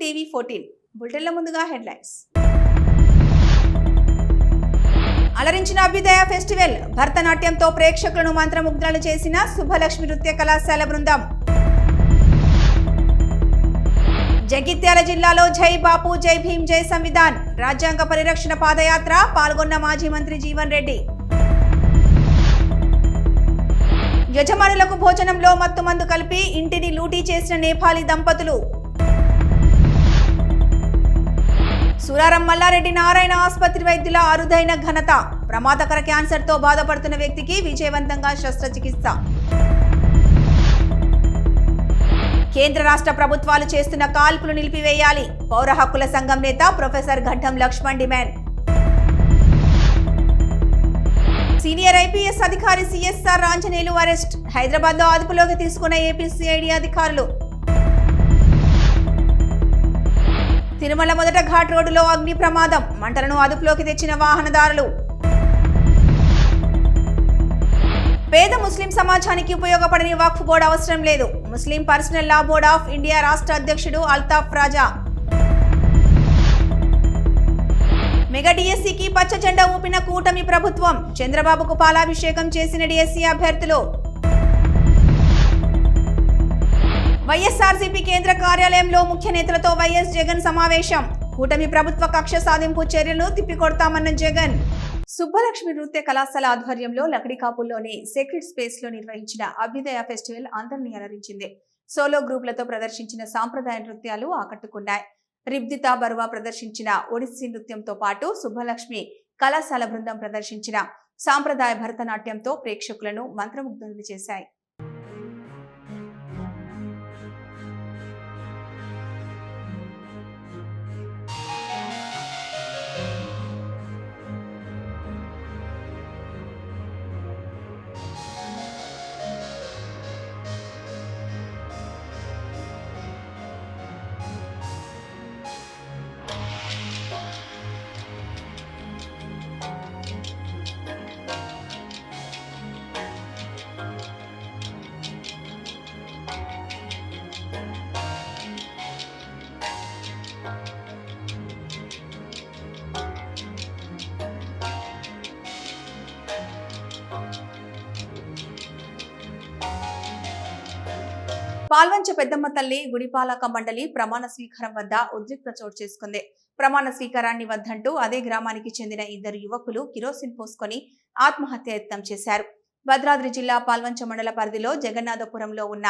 TV fourteen. బులెటిన్ల ముందుగా headlines. అలరించిన అభ్యుదయ ఫెస్టివల్ భరతనాట్యంతో ప్రేక్షకులను మంత్రముగ్ధాలు చేసిన శుభలక్ష్మి నృత్య కళాశాల బృందం. జగిత్యాల జిల్లాలో జై బాపు జై భీం జై సంవిధాన్. రాజ్యాంగ పరిరక్షణ పాదయాత్ర పాల్గొన్న మాజీ మంత్రి జీవన్ రెడ్డి. యజమానులకు భోజనంలో మత్తుమందు కలిపి ఇంటిని లూటీ చేసిన నేపాలీ దంపతులు. సురారం మల్లారెడ్డి నారాయణ ఆసుపత్రి వైద్యుల అరుదైన ఘనత. ప్రమాదకర క్యాన్సర్తో బాధపడుతున్న వ్యక్తికి విజయవంతంగా శస్త్రచికిత్స. కేంద్ర రాష్ట్ర ప్రభుత్వాలు చేస్తున్న కాల్పులు నిలిపివేయాలి. పౌర హక్కుల సంఘం నేత professor Ghattam Laxman demand. Senior IPS అధికారి సిఎస్ఆర్ రాంజనేయులు అరెస్ట్. హైదరాబాద్లో అదుపులోకి తీసుకున్న ఏపీ సిఐడి అధికారులు తిరుమల మొదట ఘాట్ రోడ్డులో అగ్ని ప్రమాదం. మంటలను అదుపులోకి తెచ్చిన వాహనదారులు. పేద ముస్లిం సమాజానికి ఉపయోగపడని వక్ఫ్ బోర్డు అవసరం లేదు. Muslim personal law board of India రాష్ట్ర అధ్యక్షుడు అల్తాఫ్ రాజా. మెగా డిఎస్సికి పచ్చ జెండా ఊపిన కూటమి ప్రభుత్వం. చంద్రబాబుకు పాలాభిషేకం చేసిన డిఎస్సి అభ్యర్థులు. వైఎస్ఆర్సీపీ కేంద్ర కార్యాలయంలో ముఖ్య నేతలతో వైఎస్ జగన్ సమావేశం. కూటమి ప్రభుత్వ కక్ష సాధింపు చర్యలను తిప్పికొడతామన్న జగన్. సుబ్బలక్ష్మి నృత్య కళాశాల ఆధ్వర్యంలో లకడికాపుల్లోని సెక్రెట్ స్పేస్లో నిర్వహించిన అభ్యుదయ ఫెస్టివల్ అందరినీ అలరించింది. సోలో గ్రూపులతో ప్రదర్శించిన సాంప్రదాయ నృత్యాలు ఆకట్టుకున్నాయి. రిబ్దితా బరువా ప్రదర్శించిన ఒడిస్సీ నృత్యంతో పాటు సుబ్బలక్ష్మి కళాశాల బృందం ప్రదర్శించిన సాంప్రదాయ భరతనాట్యంతో ప్రేక్షకులను మంత్రముగ్ధులు చేశాయి. పాల్వంచ పెద్దమ్మ తల్లి గుడిపాలక మండలి ప్రమాణ స్వీకారం వద్ద ఉద్రిక్త చోటు చేసుకుంది. ప్రమాణ స్వీకారాన్ని వద్దంటూ అదే గ్రామానికి చెందిన ఇద్దరు యువకులు కిరోసిన్ పోసుకొని ఆత్మహత్య యత్నం చేశారు. భద్రాద్రి జిల్లా పాల్వంచ మండల పరిధిలో జగన్నాథపురంలో ఉన్న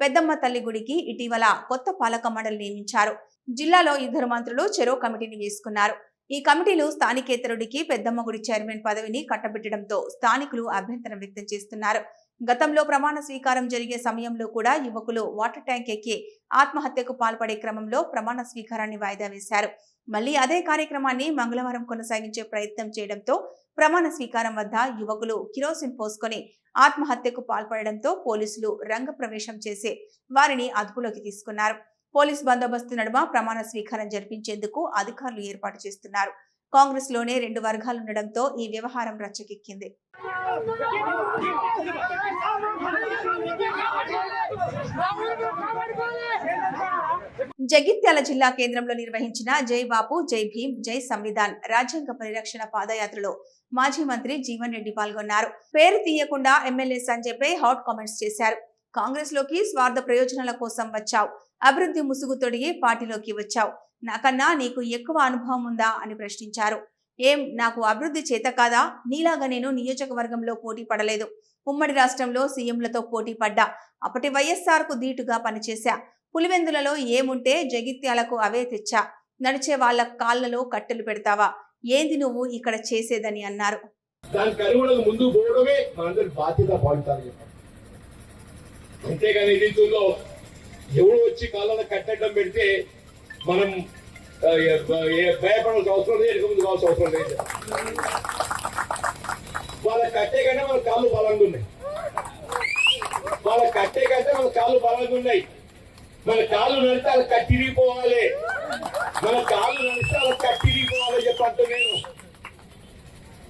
పెద్దమ్మ తల్లి గుడికి ఇటీవల కొత్త పాలక మండలి నియమించారు. జిల్లాలో ఇద్దరు మంత్రులు చెరో కమిటీని వేసుకున్నారు. ఈ కమిటీలు స్థానికేతరుడికి పెద్దమ్మ గుడి చైర్మన్ పదవిని కట్టబెట్టడంతో స్థానికులు అభ్యంతరం వ్యక్తం చేస్తున్నారు. గతంలో ప్రమాణ స్వీకారం జరిగే సమయంలో కూడా యువకులు వాటర్ ట్యాంక్ ఎక్కి ఆత్మహత్యకు పాల్పడే క్రమంలో ప్రమాణ స్వీకారాన్ని వాయిదా వేశారు. మళ్ళీ అదే కార్యక్రమాన్ని మంగళవారం కొనసాగించే ప్రయత్నం చేయడంతో ప్రమాణ స్వీకారం వద్ద యువకులు కిరోసిన్ పోసుకొని ఆత్మహత్యకు పాల్పడడంతో పోలీసులు రంగప్రవేశం చేసి వారిని అదుపులోకి తీసుకున్నారు. పోలీస్ బందోబస్తు నడుమ ప్రమాణ స్వీకారం జరిపించేందుకు అధికారులు ఏర్పాటు చేస్తున్నారు. కాంగ్రెస్లోనే రెండు వర్గాలుండడంతో ఈ వ్యవహారం రచ్చకెక్కింది జగిత్యాల జిల్లా కేంద్రంలో నిర్వహించిన జై బాపు జై భీం జై సంవిధాన్ రాజ్యాంగ పరిరక్షణ పాదయాత్రలో మాజీ మంత్రి జీవన్ రెడ్డి పాల్గొన్నారు. పేరు తీయకుండా ఎమ్మెల్యే సంజయ్ పై హాట్ కామెంట్స్ చేశారు. కాంగ్రెస్లోకి స్వార్థ ప్రయోజనాల కోసం వచ్చావు. అభివృద్ధి ముసుగు తొడిగి పార్టీలోకి వచ్చావు. నాకన్నా నీకు ఎక్కువ అనుభవం ఉందా? అని ప్రశ్నించారు. ఏం? నాకు అభివృద్ధి చేత కాదా? నీలాగా నేను నియోజకవర్గంలో పోటీ పడలేదు. ఉమ్మడి రాష్ట్రంలో సీఎంలతో పోటీ పడ్డా. అప్పటి వైఎస్ఆర్కు ధీటుగా పనిచేశా. పులివెందులలో ఏముంటే జగిత్యాలకు అవే తెచ్చా. నడిచే వాళ్ళ కాళ్ళలో కట్టెలు పెడతావా? ఏంది నువ్వు ఇక్కడ చేసేదని అన్నారు. అంతేగాని ఎడితుందో వచ్చి కాళ్ళలో కట్టడం పెడితే మనం భయపడాల్సిన అవసరం లేదు ఎదుగు కావాల్సిన అవసరం లేదు. వాళ్ళ కట్టే కంటే మన కాళ్ళు బలంగా ఉన్నాయి. వాళ్ళ కట్టే కంటే మన కాళ్ళు బలంగా ఉన్నాయి. మన కాళ్ళు నడితే అలా కట్టిరిగిపోవాలి. మన కాళ్ళు నడిస్తే అలా కట్టిరిగిపోవాలి చెప్పంటే నేను.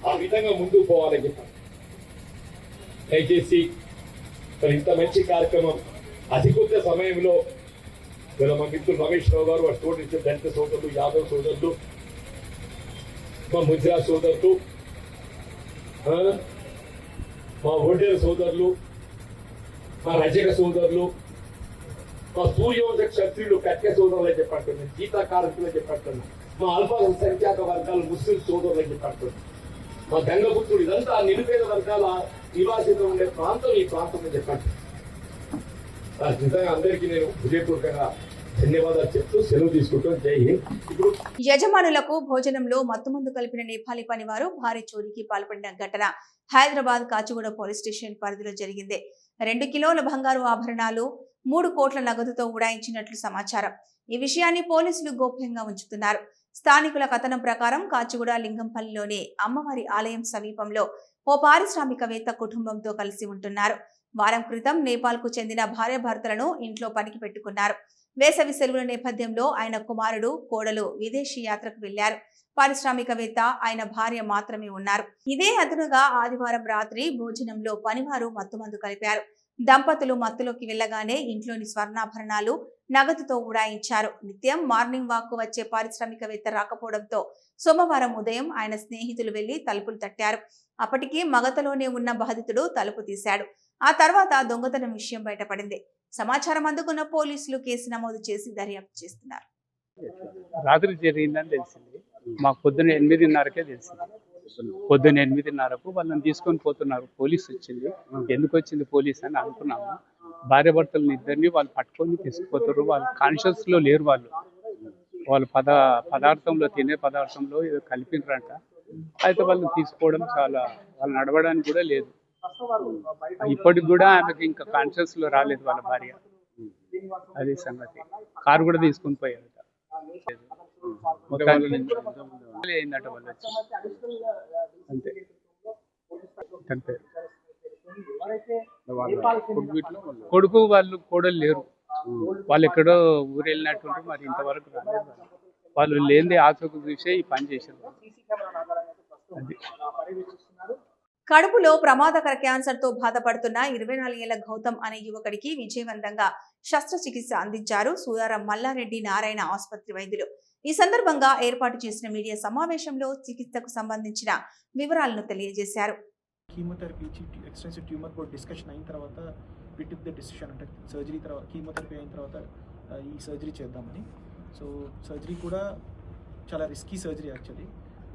ఆ విధంగా ముందుకు పోవాలని చెప్పాను దయచేసి మరి ఇంత మంచి కార్యక్రమం అతి కొద్ది సమయంలో ఇలా మా మిత్రులు రమేష్ రావు గారు వారి తోటి ఇచ్చిన దళిత సోదరులు యాదవ్ సోదరులు మా ముద్రా సోదరులు ఆ, మా ఒడ్డేరు సోదరులు మా రజక సోదరులు మా సూర్యవంశ క్షత్రియులు కట్య సోదరులు అని చెప్పంటున్నాను గీతా కార్మికులు అని చెప్పంటున్నాను మా అల్ప సంఖ్యాక వర్గాలు ముస్లిం సోదరులు అని చెప్పంటున్నాను మా గంగపుత్రుడు ఇదంతా నిరుపేద వర్గాల నివాసితం ఉండే ప్రాంతం ఈ ప్రాంతం అని చెప్పండి ఆ, నిజంగా అందరికీ నేను హృదయపూర్వకంగా ధన్యవాదాలు చెప్తూ సెలవు జై హింద్. ఇప్పుడు యజమానులకు భోజనంలో మత్తుమందు కలిపిన నేపాలి పనివారు భారీ చోరీకి పాల్పడిన ఘటన హైదరాబాద్ కాచిగూడ పోలీస్ స్టేషన్ పరిధిలో జరిగింది. రెండు కిలోల బంగారు ఆభరణాలు మూడు కోట్ల నగదుతో ఉడాయించినట్లు సమాచారం. ఈ విషయాన్ని పోలీసులు గోప్యంగా ఉంచుతున్నారు. స్థానికుల కథనం ప్రకారం కాచిగూడ లింగంపల్లిలోని అమ్మవారి ఆలయం సమీపంలో ఓ పారిశ్రామికవేత్త కుటుంబంతో కలిసి ఉంటున్నారు. వారం క్రితం నేపాల్కు చెందిన భార్యాభర్తలను ఇంట్లో పనికి పెట్టుకున్నారు. వేసవి సెలవుల నేపథ్యంలో ఆయన కుమారుడు కోడలు విదేశీ యాత్రకు వెళ్ళారు పారిశ్రామికవేత్త ఆయన భార్య మాత్రమే ఉన్నారు. ఇదే అదనుగా ఆదివారం రాత్రి భోజనంలో పనివారు మత్తుమందు కలిపారు. దంపతులు మత్తులోకి వెళ్ళగానే ఇంట్లోని స్వర్ణాభరణాలు నగదుతో ఉడాయించారు. నిత్యం మార్నింగ్ వాక్ వచ్చే పారిశ్రామికవేత్త రాకపోవడంతో సోమవారం ఉదయం ఆయన స్నేహితులు వెళ్ళి తలుపులు తట్టారు. అప్పటికి మగతలోనే ఉన్న బాధితుడు తలుపు తీశాడు. ఆ తర్వాత దొంగతనం విషయం బయటపడింది. సమాచారం అందుకున్న పోలీసులు కేసు నమోదు చేసి దర్యాప్తు చేస్తున్నారు. రాత్రి జరిగిందని తెలిసింది. మాకు పొద్దున ఎనిమిదిన్నరకే తెలిసింది. పొద్దున్న ఎనిమిదిన్నరకు వాళ్ళని తీసుకొని పోతున్నారు. పోలీస్ వచ్చింది. ఎందుకు వచ్చింది పోలీస్ అని అనుకున్నాము. భార్య భర్తలను ఇద్దరిని వాళ్ళు పట్టుకొని తీసుకుపోతారు వాళ్ళు కాన్షియస్లో లేరు వాళ్ళు. వాళ్ళు పద పదార్థంలో తినే పదార్థంలో ఏదో కలిపినరంట అయితే వాళ్ళని తీసుకోవడం చాలా వాళ్ళు నడవడానికి కూడా లేదు. ఇప్పటికి కూడా ఆమెకి ఇంకా కాన్షియస్లో రాలేదు వాళ్ళ భార్య. అది సంగతి. కారు కూడా తీసుకొని పోయారు మొత్తానికి అయిందట వాళ్ళు వచ్చి? అంతే. అంతే. కొడుకు వాళ్ళు కోడలు లేరు. వాళ్ళు ఎక్కడో ఊరు వెళ్ళినట్టుంటే మరి ఇంతవరకు రాలేదు. వాళ్ళు లేనిదే ఆచకు చూసే ఈ పని చేశారు అది. కడుపులో ప్రమాదకర క్యాన్సర్తో బాధపడుతున్న ఇరవై నాలుగేళ్ళ గౌతమ్ అనే యువకుడికి విజయవంతంగా శస్త్రచికిత్స అందించారు సూదారం మల్లారెడ్డి నారాయణ ఆసుపత్రి వైద్యులు. ఈ సందర్భంగా ఏర్పాటు చేసిన మీడియా సమావేశంలో చికిత్సకు సంబంధించిన వివరాలను తెలియజేశారు. కీమోథెరపీ ఎక్స్టెన్సివ్ ట్యూమర్ డిస్కషన్ అయిన తర్వాత వి ద డిసిషన్ అంటే సర్జరీ తర్వాత కీమోథెరపీ అయిన తర్వాత ఈ సర్జరీ చేద్దామని. సో సర్జరీ కూడా చాలా risky surgery actually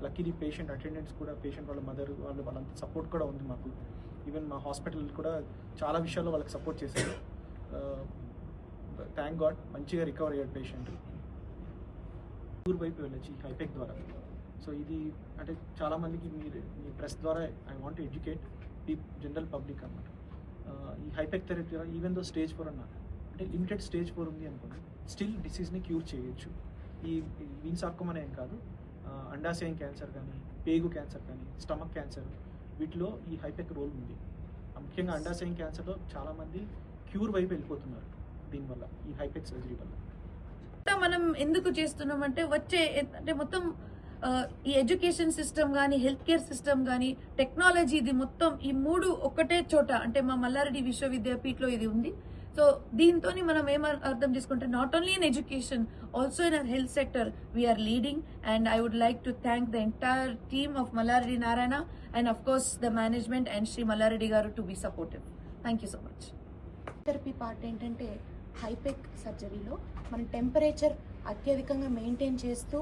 luckily patient attendants కూడా పేషెంట్ వాళ్ళ మదర్ వాళ్ళు వాళ్ళంతా సపోర్ట్ కూడా ఉంది మాకు. ఈవెన్ మా హాస్పిటల్ కూడా చాలా విషయాల్లో వాళ్ళకి సపోర్ట్ చేశారు. Uh, థ్యాంక్ గాడ్ మంచిగా రికవర్ అయ్యాడు పేషెంట్ ఊరు వైపు వెళ్ళొచ్చు ఈ హైపెక్ ద్వారా. సో ఇది అంటే చాలామందికి మీరు మీ ప్రెస్ ద్వారా ఐ వాంట్ ఎడ్యుకేట్ ఈ జనరల్ పబ్లిక్ అనమాట ఈ హైపెక్ థెరపీ ద్వారా ఈవెన్ దో స్టేజ్ ఫోర్ అన్న అంటే లిమిటెడ్ స్టేజ్ ఫోర్ ఉంది అనుకోండి స్టిల్ డిసీజ్ని క్యూర్ చేయొచ్చు. ఈ వీన్ సార్కోమనే ఏం కాదు. అండాశయం క్యాన్సర్ కానీ పేగు క్యాన్సర్ కానీ స్టమక్ క్యాన్సర్ వీటిలో ఈ హైపెక్ రోల్ ఉంది. ముఖ్యంగా అండాశయం క్యాన్సర్లో చాలామంది క్యూర్ వైపు వెళ్ళిపోతున్నారు దీనివల్ల ఈ హైపెక్ సర్జరీ వల్ల. మనం ఎందుకు చేస్తున్నాం అంటే వచ్చే అంటే మొత్తం ఈ ఎడ్యుకేషన్ సిస్టమ్ కానీ హెల్త్ కేర్ సిస్టమ్ కానీ టెక్నాలజీ ఇది మొత్తం ఈ మూడు ఒకటే చోట అంటే మా మల్లారెడ్డి విశ్వవిద్యాపీఠలో ఇది ఉంది. సో దీంతో మనం ఏం అర్థం చేసుకుంటే not only in education also in our health sector we're leading and I would like to thank the entire team of Malla Reddy Narayana and of course the management and Shri Malla Reddy గారు to be supportive thank you so much therapy part ఏంటంటే హైపెక్ సర్జరీలో మన temperature అత్యధికంగా maintain చేస్తూ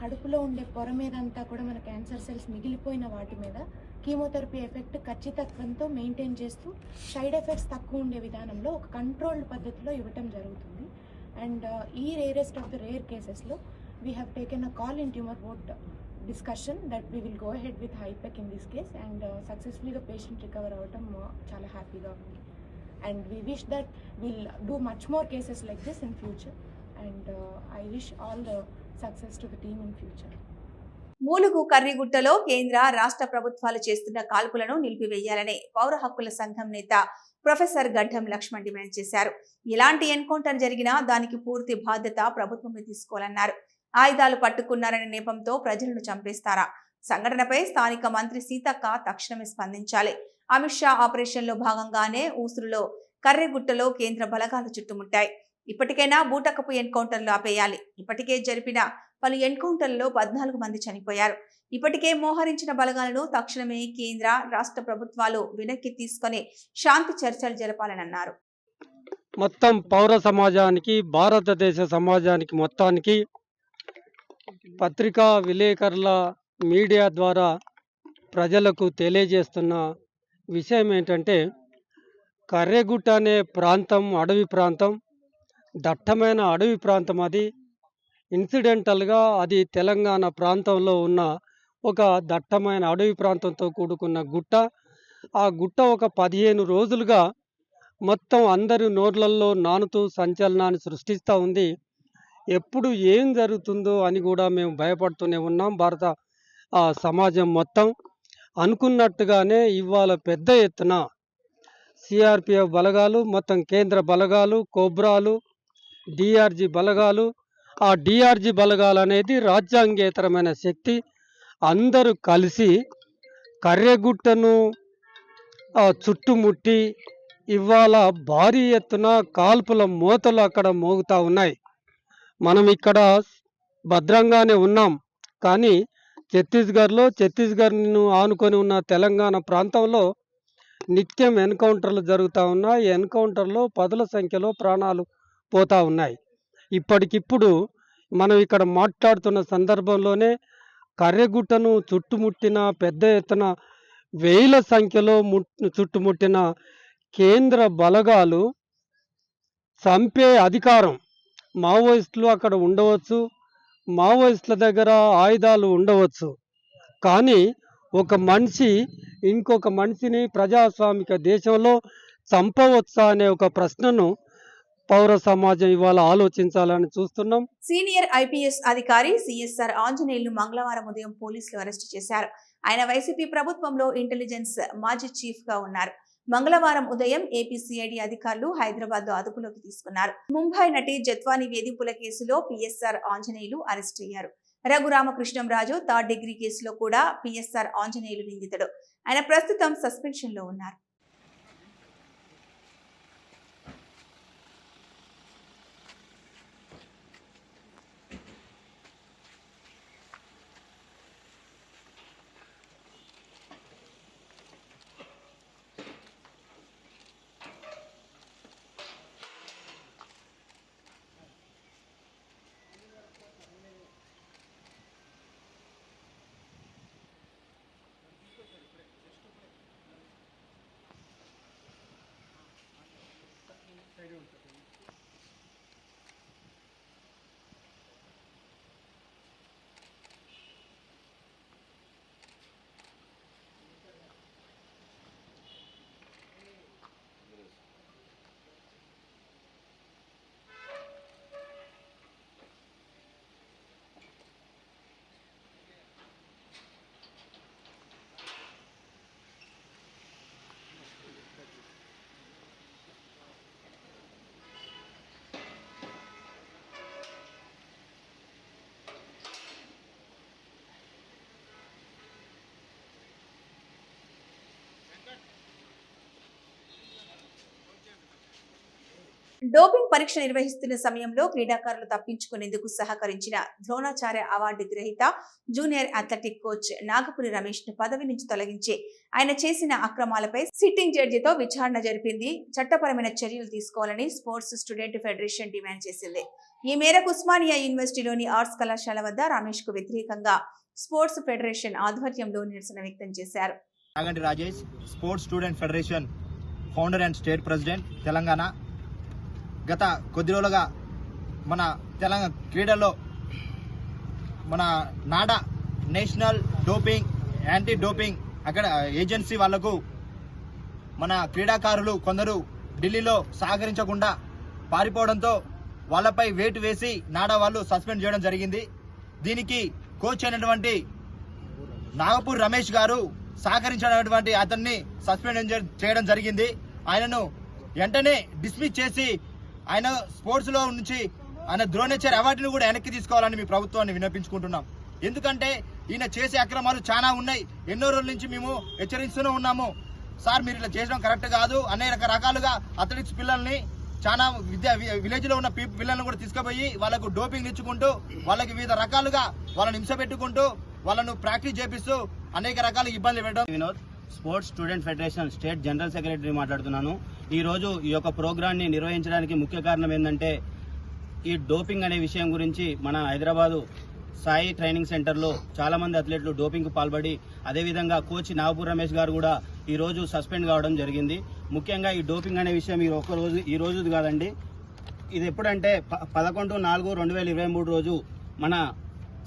కడుపులో ఉండే పొర మీద అంతా కూడా మన క్యాన్సర్ సెల్స్ మిగిలిపోయిన వాటి మీద కీమోథెరపీ ఎఫెక్ట్ ఖచ్చితత్వంతో మెయింటైన్ చేస్తూ సైడ్ ఎఫెక్ట్స్ తక్కువ ఉండే విధానంలో ఒక కంట్రోల్డ్ పద్ధతిలో ఇవ్వటం జరుగుతుంది. అండ్ uh, ఈ రేరెస్ట్ ఆఫ్ ద రేర్ కేసెస్లో we have taken a call in tumour board discussion that we will go head with హైపెక్ in this case and సక్సెస్ఫుల్గా పేషెంట్ రికవర్ అవ్వటం చాలా హ్యాపీగా ఉంది. And we wish that will do much more cases like this in future and I wish all the success to the team in future Mulugu కర్రిగుట్టలో కేంద్ర రాష్ట్ర ప్రభుత్వాలు చేస్తున్న కాల్పులను నిలిపివేయాలని పౌర హక్కుల సంఘం నేత ప్రొఫెసర్ గడ్డం లక్ష్మణ్ డిమాండ్ చేశారు. ఎలాంటి ఎన్కౌంటర్ జరిగినా దానికి పూర్తి బాధ్యత ప్రభుత్వమే తీసుకోవాలన్నారు. ఆయుధాలు పట్టుకున్నారనే నేపంతో ప్రజలను చంపేస్తారా? సంఘటనపై స్థానిక మంత్రి సీతక్క తక్షణమే స్పందించాలి. అమిత్ షా ఆపరేషన్లో భాగంగానే ఊసురులో కర్రెగుట్టలో కేంద్ర బలగాలు చుట్టుముట్టాయి. ఇప్పటికైనా బూటకపు ఎన్కౌంటర్లు ఆపేయాలి. ఇప్పటికే జరిపిన పలు ఎన్కౌంటర్లలో పద్నాలుగు మంది చనిపోయారు. ఇప్పటికే మోహరించిన బలగాలను తక్షణమే కేంద్ర రాష్ట్ర ప్రభుత్వాలు వెనక్కి తీసుకొని శాంతి చర్చలు జరపాలని అన్నారు మొత్తం పౌర సమాజానికి భారతదేశ సమాజానికి మొత్తానికి పత్రికా విలేకరుల మీడియా ద్వారా ప్రజలకు తెలియజేస్తున్న విషయం ఏంటంటే కర్రెగుట్ట అనే ప్రాంతం అడవి ప్రాంతం దట్టమైన అడవి ప్రాంతం అది. ఇన్సిడెంటల్గా అది తెలంగాణ ప్రాంతంలో ఉన్న ఒక దట్టమైన అడవి ప్రాంతంతో కూడుకున్న గుట్ట. ఆ గుట్ట ఒక పదిహేను రోజులుగా మొత్తం అందరి నోర్లల్లో నానుతూ సంచలనాన్ని సృష్టిస్తూ ఉంది. ఎప్పుడు ఏం జరుగుతుందో అని కూడా మేము భయపడుతూనే ఉన్నాం భారత ఆ, సమాజం మొత్తం. అనుకున్నట్టుగానే ఇవాళ పెద్ద ఎత్తున సిఆర్పిఎఫ్ బలగాలు మొత్తం కేంద్ర బలగాలు కోబ్రాలు డిఆర్జీ బలగాలు ఆ డిఆర్జీ బలగాలు అనేది రాజ్యాంగేతరమైన శక్తి. అందరూ కలిసి కర్రెగుట్టను ఆ, చుట్టుముట్టి ఇవాళ భారీ ఎత్తున కాల్పుల మూతలు అక్కడ మోగుతా ఉన్నాయి. మనం ఇక్కడ భద్రంగానే ఉన్నాం. కానీ ఛత్తీస్గఢ్లో ఛత్తీస్గఢ్ను ఆనుకొని ఉన్న తెలంగాణ ప్రాంతంలో నిత్యం ఎన్కౌంటర్లు జరుగుతూ ఉన్నాయి. ఈ ఎన్కౌంటర్లో పదుల సంఖ్యలో ప్రాణాలు పోతూ ఉన్నాయి. ఇప్పటికిప్పుడు మనం ఇక్కడ మాట్లాడుతున్న సందర్భంలోనే కర్రెగుట్టను చుట్టుముట్టిన పెద్ద ఎత్తున వేల సంఖ్యలో చుట్టుముట్టిన కేంద్ర బలగాలు చంపే అధికారం మావోయిస్టులు అక్కడ ఉండవచ్చు మావోయిస్టుల దగ్గర ఆయుధాలు ఉండవచ్చు. కానీ ఒక మనిషి ఇంకొక మనిషిని ప్రజాస్వామిక దేశంలో చంపవచ్చా అనే ఒక ప్రశ్నను పౌర సమాజం ఇవాళ ఆలోచించాలని చూస్తున్నాం. సీనియర్ ఐపీఎస్ అధికారి సిఎస్ఆర్ ఆంజనేయులు మంగళవారం ఉదయం పోలీసులు అరెస్టు చేశారు. ఆయన వైసీపీ ప్రభుత్వంలో ఇంటెలిజెన్స్ మాజీ చీఫ్గా ఉన్నారు. మంగళవారం ఉదయం ఏపీసీఐడి అధికారులు హైదరాబాద్లో అదుపులోకి తీసుకున్నారు. ముంబై నటి జత్వాని వేధింపుల కేసులో పిఎస్ఆర్ ఆంజనేయులు అరెస్ట్ అయ్యారు. రఘురామకృష్ణంరాజు థర్డ్ డిగ్రీ కేసులో కూడా పిఎస్ఆర్ ఆంజనేయులు నిందితుడు. ఆయన ప్రస్తుతం సస్పెన్షన్లో ఉన్నారు. డోపింగ్ పరీక్ష నిర్వహిస్తున్న సమయంలో క్రీడాకారులు తప్పించుకునేందుకు సహకరించిన ద్రోణాచార్య అవార్డు గ్రహీత జూనియర్ అథ్లెటిక్ కోచ్ నాగపురి రమేష్ను పదవి నుంచి తొలగించి ఆయన చేసిన అక్రమాలపై సిట్టింగ్ జడ్జితో విచారణ జరిపింది. చట్టపరమైన చర్యలు తీసుకోవాలని స్పోర్ట్స్ స్టూడెంట్ ఫెడరేషన్ డిమాండ్ చేసింది. ఈ మేరకు ఉస్మానియా యూనివర్సిటీలోని ఆర్ట్స్ కళాశాల వద్ద రమేష్కు వ్యతిరేకంగా స్పోర్ట్స్ ఫెడరేషన్ ఆధ్వర్యంలో నిరసన వ్యక్తం చేశారు. Naganti Rajesh sports student federation founder and state president Telangana గత కొద్ది రోజులుగా మన తెలంగాణ క్రీడల్లో మన NADA national doping anti doping అక్కడ ఏజెన్సీ వాళ్ళకు మన క్రీడాకారులు కొందరు ఢిల్లీలో సహకరించకుండా పారిపోవడంతో వాళ్ళపై వేటు వేసి నాడా వాళ్ళు సస్పెండ్ చేయడం జరిగింది. దీనికి కోచ్ అయినటువంటి నాగపూర్ రమేష్ గారు సహకరించినటువంటి అతన్ని సస్పెండ్ చేయడం జరిగింది. ఆయనను వెంటనే డిస్మిస్ చేసి ఆయన స్పోర్ట్స్లో నుంచి ఆయన ద్రోణాచార్య అవార్డును కూడా వెనక్కి తీసుకోవాలని మీ ప్రభుత్వాన్ని విన్నపించుకుంటున్నాం. ఎందుకంటే ఈయన చేసే అక్రమాలు చాలా ఉన్నాయి. ఎన్నో రోజుల నుంచి మేము హెచ్చరిస్తూనే ఉన్నాము. సార్ మీరు ఇట్లా చేయడం కరెక్ట్ కాదు. అనేక రకాలుగా అథ్లెటిక్స్ పిల్లల్ని చాలా విద్యా విలేజ్లో ఉన్న పీ కూడా తీసుకుపోయి వాళ్ళకు డోపింగ్ ఇచ్చుకుంటూ వాళ్ళకి వివిధ రకాలుగా వాళ్ళని హింస పెట్టుకుంటూ వాళ్ళను ప్రాక్టీస్ చేపిస్తూ అనేక రకాల ఇబ్బందులు పెట్టడం. Vinod sports student federation state general secretary మాట్లాడుతున్నాను. ఈ రోజు ఈ యొక్క ప్రోగ్రాన్ని నిర్వహించడానికి ముఖ్య కారణం ఏంటంటే ఈ డోపింగ్ అనే విషయం గురించి మన హైదరాబాదు సాయి ట్రైనింగ్ సెంటర్లో చాలామంది అథ్లెట్లు డోపింగ్కు పాల్పడి అదేవిధంగా కోచ్ నాగపూర్ రమేష్ గారు కూడా ఈ రోజు సస్పెండ్ కావడం జరిగింది. ముఖ్యంగా ఈ డోపింగ్ అనే విషయం ఈ ఒక్క రోజు ఈ రోజు కాదండి. ఇది ఎప్పుడంటే ప- పదకొండు నాలుగు రెండు వేల ఇరవై మూడు రోజు మన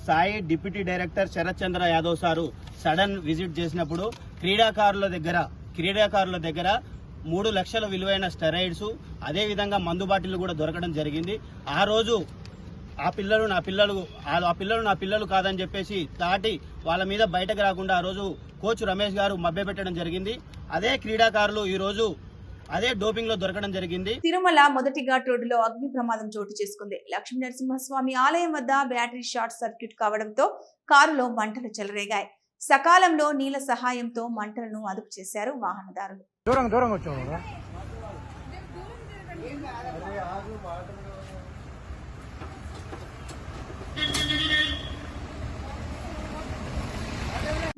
SAI deputy director Sharath Chandra Yadav sir sudden visit చేసినప్పుడు క్రీడాకారుల దగ్గర క్రీడాకారుల దగ్గర మూడు లక్షల విలువైన స్టెరాయిడ్స్ అదేవిధంగా మందు బాటిల్ కూడా దొరకడం జరిగింది. ఆ రోజు ఆ పిల్లలు నా పిల్లలు ఆ- ఆ పిల్లలు నా పిల్లలు కాదని చెప్పేసి దాటి వాళ్ళ మీద బయటకు రాకుండా ఆ రోజు కోచ్ రమేష్ గారు మభ్యపెట్టడం జరిగింది. అదే క్రీడాకారులు ఈరోజు అదే డోపింగ్లో దొరకడం జరిగింది. తిరుమల మొదటి ఘాట్ రోడ్డులో అగ్ని ప్రమాదం చోటు చేసుకుంది. లక్ష్మీ నరసింహస్వామి ఆలయం వద్ద బ్యాటరీ షార్ట్ సర్క్యూట్ కావడంతో కారులో మంటలు చెలరేగాయి. సకాలంలో నీళ్ళ సహాయంతో మంటలను అదుపు చేశారు వాహనదారులు.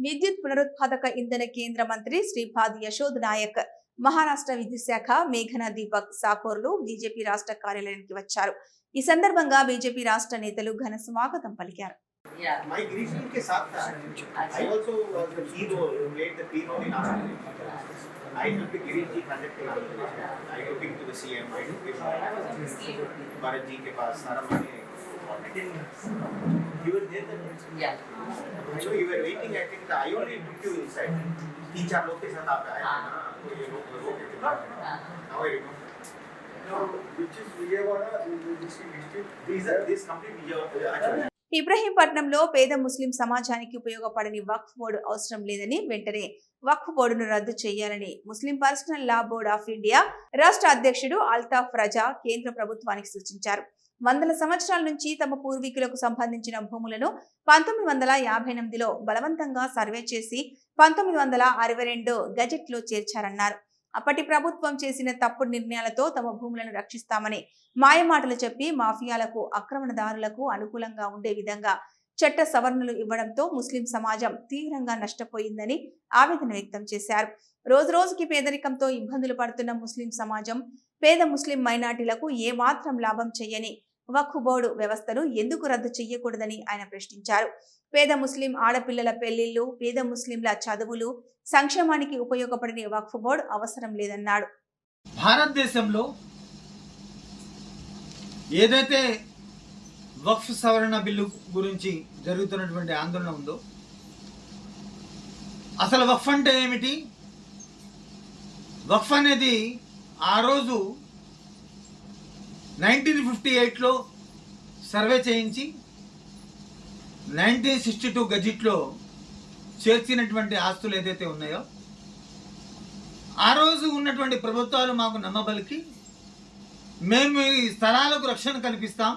విద్యుత్ పునరుత్పాదక ఇంధన కేంద్ర మంత్రి శ్రీపాద్ యశోద్ నాయక్ మహారాష్ట్ర విద్యుత్ శాఖ మేఘన దీపక్ సాకోర్లు బీజేపీ రాష్ట్ర కార్యాలయానికి వచ్చారు ఈ సందర్భంగా బీజేపీ రాష్ట్ర నేతలు ఘన స్వాగతం పలికారు I helped Giriji conduct the I took him to the CM, I took him to Bharat ji ke paas, Sara Mane. You were there then? Yeah. So you were waiting, I think I only took you inside. तीन चार लोग के साथ आप आए थे ना तो ये लोग लोग के साथ Now I remember. No, which is Vijayawada, this district. These are this complete Vijayawada. Actually, ఇబ్రహీంపట్నంలో పేద ముస్లిం సమాజానికి ఉపయోగపడని వక్ఫ్ బోర్డు అవసరం లేదని వెంటనే వక్ఫ్ బోర్డును రద్దు చేయాలని Muslim personal law board of India రాష్ట్ర అధ్యక్షుడు అల్తాఫ్ రజా కేంద్ర ప్రభుత్వానికి సూచించారు వందల సంవత్సరాల నుంచి తమ పూర్వీకులకు సంబంధించిన భూములను పంతొమ్మిది వందల యాభై ఎనిమిదిలో బలవంతంగా సర్వే చేసి పంతొమ్మిది వందల అరవై రెండు గజెట్లో చేర్చారన్నారు. అప్పటి ప్రభుత్వం చేసిన తప్పుడు నిర్ణయాలతో తమ భూములను రక్షిస్తామని మాయమాటలు చెప్పి మాఫియాలకు ఆక్రమణదారులకు అనుకూలంగా ఉండే విధంగా చట్ట సవరణలు ఇవ్వడంతో ముస్లిం సమాజం తీవ్రంగా నష్టపోయిందని ఆవేదన వ్యక్తం చేశారు. రోజు రోజుకి పేదరికంతో ఇబ్బందులు పడుతున్న ముస్లిం సమాజం పేద ముస్లిం మైనార్టీలకు ఏమాత్రం లాభం చేయని వక్ఫ్ బోర్డు వ్యవస్థను ఎందుకు రద్దు చేయకూడదని ఆయన ప్రశ్నించారు. పేద ముస్లిం ఆడపిల్లల పెళ్ళిళ్ళు పేద ముస్లింల చదువులు సంక్షేమానికి ఉపయోగపడని వక్ఫ్ బోర్డు అవసరం లేదన్నాడు. భారతదేశంలో ఏదైతే వక్ఫ్ సవరణ బిల్లు గురించి జరుగుతున్నటువంటి ఆందోళన ఉందో అసలు వక్ఫ్ అంటే ఏమిటి? వక్ఫ్ అనేది ఆ రోజు నైన్టీన్ ఫిఫ్టీ ఎయిట్లో సర్వే చేయించి నైన్టీన్ సిక్స్టీ టూ గజిట్లో చేర్చినటువంటి ఆస్తులు ఏదైతే ఉన్నాయో ఆ రోజు ఉన్నటువంటి ప్రభుత్వాలు మాకు నమ్మబలికి మేము ఈ స్థలాలకు రక్షణ కల్పిస్తాం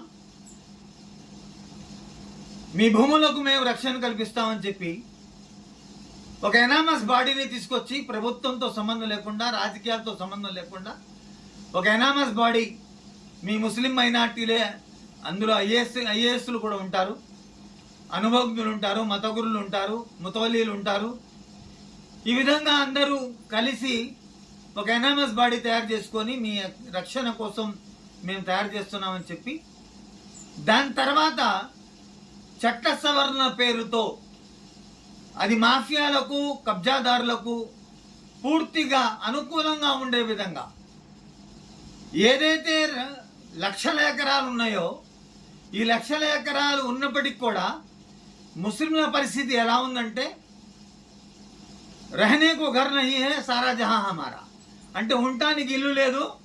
మీ భూములకు మేము రక్షణ కల్పిస్తామని చెప్పి ఒక ఎనామస్ బాడీని తీసుకొచ్చి ప్రభుత్వంతో సంబంధం లేకుండా రాజకీయాలతో సంబంధం లేకుండా ఒక ఎనామస్ బాడీ మీ ముస్లిం మైనార్టీలే అందులో ఐఏఎస్ ఐఏఎస్లు కూడా ఉంటారు. అనుభవజ్ఞులు ఉంటారు మతగురులు ఉంటారు ముతవలీలు ఉంటారు. ఈ విధంగా అందరూ కలిసి ఒక ఎనామస్ బాడీ తయారు చేసుకొని మీ రక్షణ కోసం మేము తయారు చేస్తున్నామని చెప్పి దాని తర్వాత చట్ట సవరణ పేరుతో అది మాఫియాలకు కబ్జాదారులకు పూర్తిగా అనుకూలంగా ఉండే విధంగా ఏదైతే లక్షల ఎకరాలు ఉన్నాయో ఈ లక్షల ఎకరాలు ఉన్నప్పటికి కూడా ముస్లింల పరిస్థితి ఎలా ఉందంటే రెహనేకు ఘర్ నహి హే సారా జహా హమారా. అంటే ఉండటానికి ఇల్లు లేదు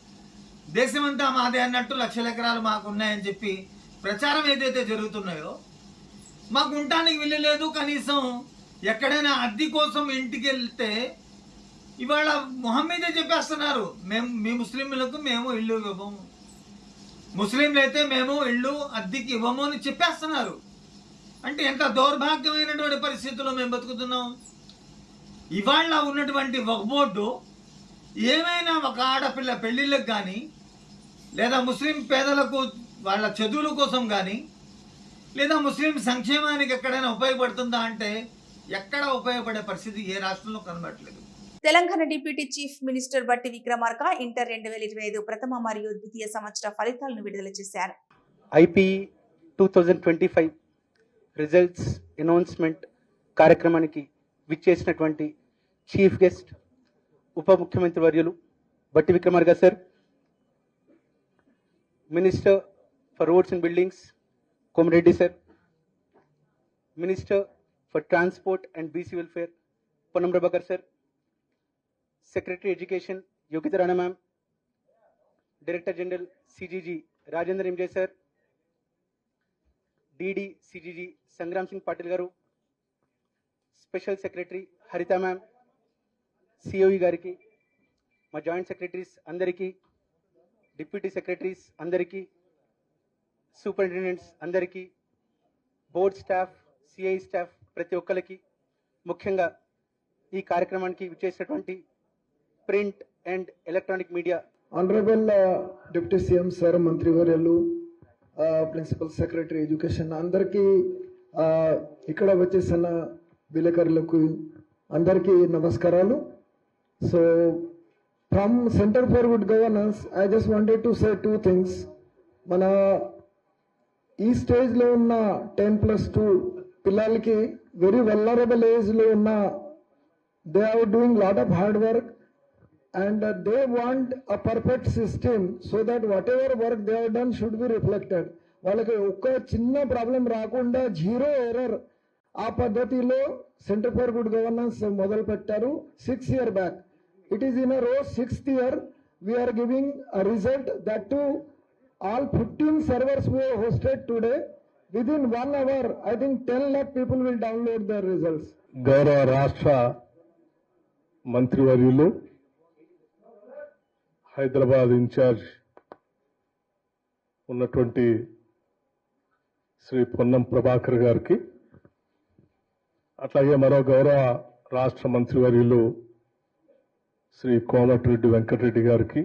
దేశమంతా మాదే అన్నట్టు లక్షల ఎకరాలు మాకు ఉన్నాయని చెప్పి ప్రచారం ఏదైతే జరుగుతున్నాయో మాకు ఉండటానికి ఇల్లు లేదు కనీసం ఎక్కడైనా అద్దె కోసం ఇంటికి వెళ్తే ఇవాళ మొహమ్మీదే మీదే చెప్పేస్తున్నారు మేము మీ ముస్లింలకు మేము ఇల్లు ఇవ్వము. ముస్లింలు అయితే మేము ఇళ్ళు అద్దెకి ఇవ్వము అని చెప్పేస్తున్నారు. అంటే ఎంత దౌర్భాగ్యమైనటువంటి పరిస్థితుల్లో మేము బతుకుతున్నాం? ఇవాళ ఉన్నటువంటి ఒక బోర్డు ఏమైనా ఒక ఆడపిల్ల పెళ్ళిళ్ళకు కానీ లేదా ముస్లిం పేదలకు వాళ్ళ చదువుల కోసం కానీ లేదా ముస్లిం సంక్షేమానికి ఎక్కడైనా ఉపయోగపడుతుందా అంటే ఎక్కడ ఉపయోగపడే పరిస్థితి ఏ రాష్ట్రంలో కనబడట్లేదు. తెలంగాణ డిప్యూటీ చీఫ్ మినిస్టర్ బట్టి విక్రమార్క ఇంటర్ రెండు వేల ఇరవై ఐదు ప్రథమ మరియు ద్వితీయ సంవత్సర ఫలితాలను విడుదల చేశారు. IP two thousand twenty five results announcement కార్యక్రమానికి విచ్చేసినటువంటి చీఫ్ గెస్ట్ ఉప ముఖ్యమంత్రి వర్యులు Bhatti Vikramarka sir minister for roads and buildings Komareddy sir minister for transport and BC welfare Ponnam Prabhakar sir secretary education Yogita Rana ma'am director general CGG Rajendra MJ sir DD CGG Sangram Singh Patil garu special secretary Haritha ma'am COE గారికి మా joint secretaries అందరికీ deputy secretaries అందరికీ superintendents అందరికీ board staff CI staff ప్రతి ఒక్కరికి ముఖ్యంగా ఈ కార్యక్రమానికి విచ్చేసినటువంటి print and electronic media. Honourable deputy CM sir మంత్రివర్యులు ప్రిన్సిపల్ సెక్రటరీ ఎడ్యుకేషన్ అందరికీ ఇక్కడ వచ్చేసిన విలేకరులకు అందరికీ నమస్కారాలు. So from centre for good governance I just wanted to say two things మన ఈ స్టేజ్లో ఉన్న టెన్ ప్లస్ టూ పిల్లలకి వెరీ వెల్లరబుల్ ఏజ్లో ఉన్న they are doing lot of hard work and uh, they want a perfect system so that whatever work they have done should be reflected. వాళ్ళకి ఒక్క చిన్న ప్రాబ్లం రాకుండా జీరో ఎర్రర్ ఆ పద్ధతిలో centre for good governance మొదలు పెట్టారు six year back it is in a row sixth year we're giving a result that to all fifteen servers we hosted today with in one hour I think ten lakh people will download their results గౌరవ రాష్ట్ర మంత్రివర్యులు Hyderabad incharge ఉన్నటువంటి శ్రీ పొన్నం ప్రభాకర్ గారికి అట్లాగే మరో గౌరవ రాష్ట్ర మంత్రివర్యులు శ్రీ కోమటిరెడ్డి వెంకటరెడ్డి గారికి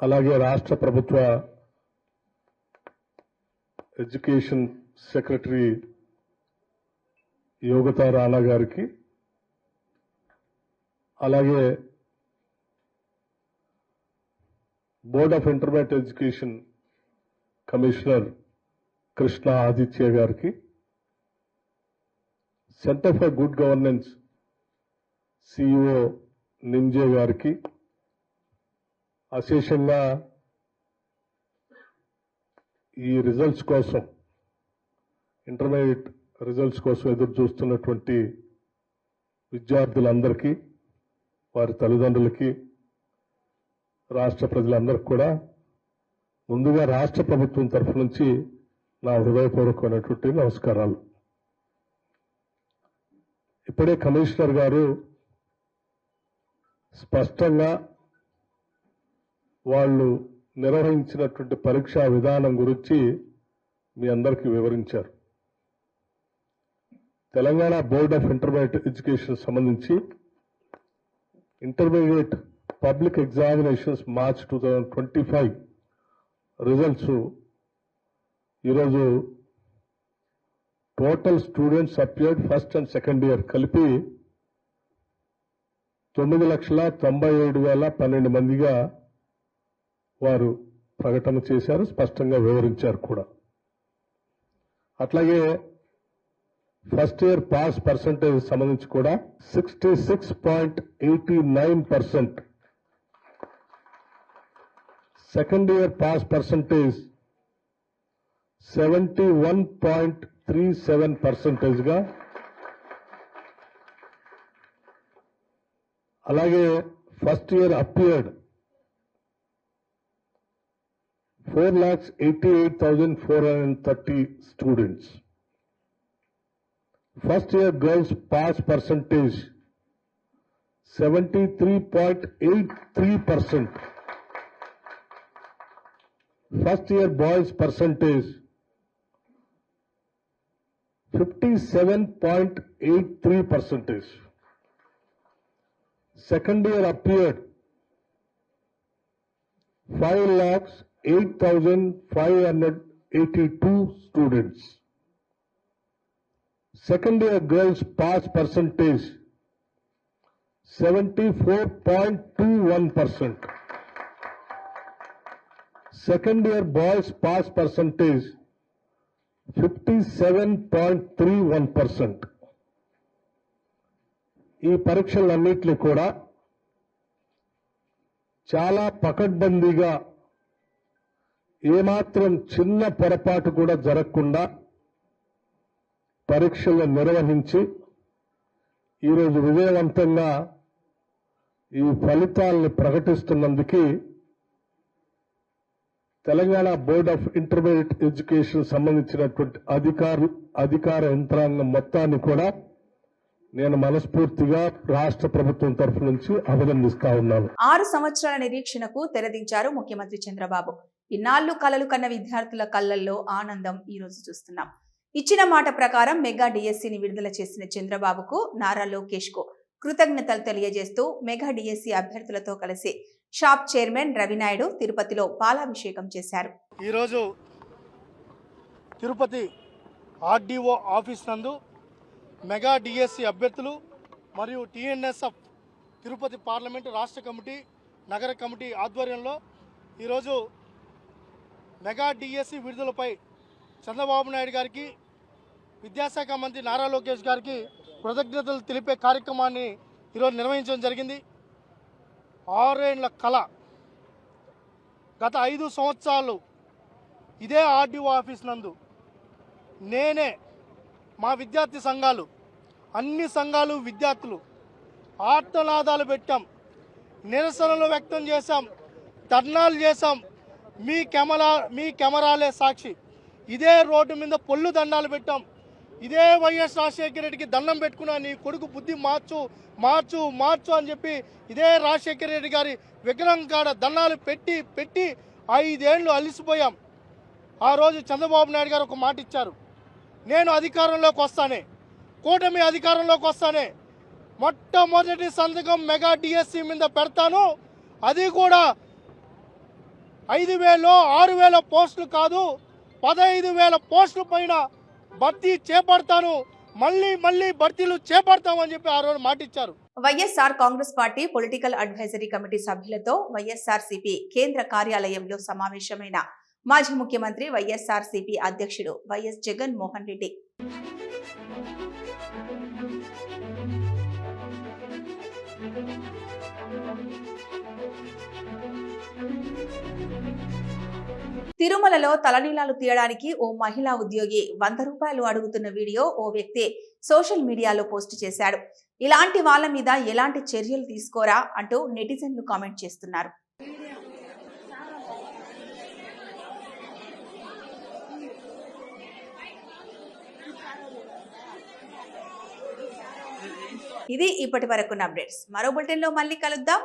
అలాగే రాష్ట్ర ప్రభుత్వ ఎడ్యుకేషన్ సెక్రటరీ యోగతా రాణా గారికి అలాగే board of intermediate education commissioner Krishna Aditya గారికి centre for good governance CEO Nimje గారికి అశేషంగా ఈ రిజల్ట్స్ కోసం ఇంటర్మీడియట్ రిజల్ట్స్ కోసం ఎదురు చూస్తున్నటువంటి విద్యార్థులందరికీ వారి తల్లిదండ్రులకి రాష్ట్ర ప్రజలందరికీ కూడా ముందుగా రాష్ట్ర ప్రభుత్వం తరఫు నుంచి నా హృదయపూర్వకమైనటువంటి నమస్కారాలు. ఇప్పుడే కమిషనర్ గారు స్పష్టంగా వాళ్ళు నిర్వహించినటువంటి పరీక్షా విధానం గురించి మీ అందరికీ వివరించారు. Telangana board of intermediate education సంబంధించి intermediate public examinations March two thousand twenty five results ఈరోజు total students appeared first and second year కలిపి తొమ్మిది లక్షల తొంభై ఏడు వేల పన్నెండు మందిగా వారు ప్రకటన చేశారు స్పష్టంగా వివరించారు కూడా. అట్లాగే ఫస్ట్ ఇయర్ పాస్ పర్సంటేజ్ సంబంధించి కూడా sixty six point eighty nine percent second year pass percentage seventy one point three seven పర్సంటేజ్గా అలాగే first year appeared four lakhs eighty eight thousand four hundred thirty students first year girls pass percentage seventy three point eight three percent first year boys percentage 57.83 percentage. Second year appeared 5 lakhs 8,582 students. Second year girls pass percentage 74.21 percent. Second year boys pass percentage fifty seven point three one percent ఈ పరీక్షలన్నింటినీ కూడా చాలా పకడ్బందీగా ఏమాత్రం చిన్న పొరపాటు కూడా జరగకుండా పరీక్షలు నిర్వహించి ఈరోజు విజయవంతంగా ఈ ఫలితాల్ని ప్రకటిస్తున్నందుకు Telangana board of intermediate education సంబంధించినటువంటి అధికారు అధికార యంత్రాంగం మొత్తాన్ని కూడా నేను మనస్ఫూర్తిగా రాష్ట్ర ప్రభుత్వం తరఫు నుంచి అభినందిస్తా ఉన్నాను. ఆరు సంవత్సరాల నిరీక్షణకు తెరదించారు ముఖ్యమంత్రి చంద్రబాబు. ఇన్నాళ్ళు కలలు కన్న విద్యార్థుల కళ్ళల్లో ఆనందం ఈ రోజు చూస్తున్నాం. ఇచ్చిన మాట ప్రకారం మెగా డిఎస్సిని విడుదల చేసిన చంద్రబాబుకు నారా లోకేష్కు కృతజ్ఞతలు తెలియజేస్తూ మెగా డిఎస్సి అభ్యర్థులతో కలిసి షాప్ చైర్మన్ రవినాయుడు తిరుపతిలో పాలాభిషేకం చేశారు. ఈరోజు తిరుపతి ఆర్డీఓ ఆఫీస్ నందు మెగా డిఎస్సి అభ్యర్థులు మరియు టిఎన్ఎస్ఎఫ్ తిరుపతి పార్లమెంటు రాష్ట్ర కమిటీ నగర కమిటీ ఆధ్వర్యంలో ఈరోజు మెగా డిఎస్సి విడుదలపై చంద్రబాబు నాయుడు గారికి విద్యాశాఖ మంత్రి నారా లోకేష్ గారికి కృతజ్ఞతలు తెలిపే కార్యక్రమాన్ని ఈరోజు నిర్వహించడం జరిగింది. ఆరేళ్ళ కళ. గత ఐదు సంవత్సరాలు ఇదే ఆర్డీఓ ఆఫీస్ నందు నేనే మా విద్యార్థి సంఘాలు అన్ని సంఘాలు విద్యార్థులు ఆర్తనాదాలు పెట్టాం. నిరసనలు వ్యక్తం చేశాం. ధర్నాలు చేశాం. మీ కెమెరా మీ కెమెరాలే సాక్షి. ఇదే రోడ్డు మీద పొల్లు దండాలు పెట్టాం. ఇదే వైఎస్ రాజశేఖర రెడ్డికి దండం పెట్టుకున్నా నీ కొడుకు బుద్ధి మార్చు మార్చు మార్చు అని చెప్పి ఇదే రాజశేఖర రెడ్డి గారి విగ్రహం కాడ దండాలు పెట్టి పెట్టి ఐదేళ్ళు అలిసిపోయాం. ఆ రోజు చంద్రబాబు నాయుడు గారు ఒక మాట ఇచ్చారు. నేను అధికారంలోకి వస్తానే. కూటమి అధికారంలోకి వస్తానే. మొట్టమొదటి సంతకం మెగా డిఎస్సి మీద పెడతాను. అది కూడా ఐదు వేలు ఆరు వేల పోస్టులు కాదు పదహైదు వేల పోస్టుల పైన భర్తీ చేపడతాను మళ్ళీ మళ్ళీ భర్తీలు చేపడతామని చెప్పి ఆ రోజు మాటిచ్చారు. YSR Congress party political advisory committee సభ్యులతో వైఎస్ఆర్ సిపి కేంద్ర కార్యాలయంలో సమావేశమైన మాజీ ముఖ్యమంత్రి వైఎస్ఆర్ సిపి అధ్యక్షుడు వైఎస్ జగన్ మోహన్ రెడ్డి. తిరుమలలో తలనీలాలు తీయడానికి ఓ మహిళా ఉద్యోగి వంద రూపాయలు అడుగుతున్న వీడియో ఓ వ్యక్తి సోషల్ మీడియాలో పోస్ట్ చేశాడు. ఇలాంటి వాళ్ళ మీద ఎలాంటి చర్యలు తీసుకోరా అంటూ నెటిజన్లు కామెంట్ చేస్తున్నారు. ఇది ఇప్పటి వరకున్న అప్డేట్స్. మరో బులెటిన్లో మళ్ళీ కలుద్దాం.